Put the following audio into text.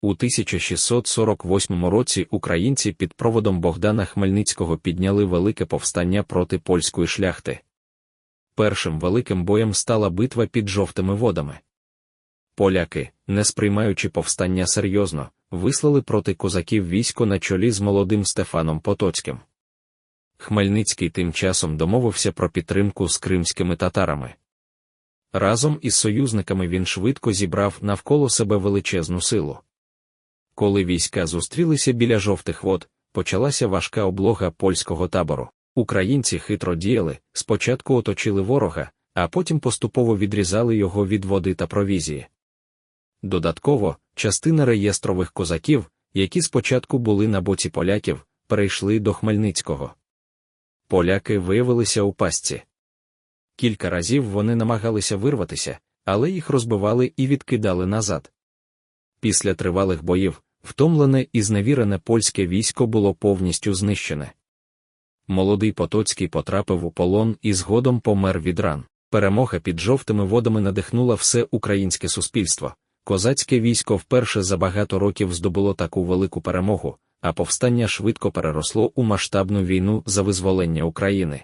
У 1648 році українці під проводом Богдана Хмельницького підняли велике повстання проти польської шляхти. Першим великим боєм стала битва під жовтими водами. Поляки, не сприймаючи повстання серйозно, вислали проти козаків військо на чолі з молодим Стефаном Потоцьким. Хмельницький тим часом домовився про підтримку з кримськими татарами. Разом із союзниками він швидко зібрав навколо себе величезну силу. Коли війська зустрілися біля жовтих вод, почалася важка облога польського табору. Українці хитро діяли, спочатку оточили ворога, а потім поступово відрізали його від води та провізії. Додатково, частина реєстрових козаків, які спочатку були на боці поляків, перейшли до Хмельницького. Поляки виявилися у пастці. Кілька разів вони намагалися вирватися, але їх розбивали і відкидали назад. Після тривалих боїв, втомлене і зневірене польське військо було повністю знищене. Молодий Потоцький потрапив у полон і згодом помер від ран. Перемога під жовтими водами надихнула все українське суспільство. Козацьке військо вперше за багато років здобуло таку велику перемогу, а повстання швидко переросло у масштабну війну за визволення України.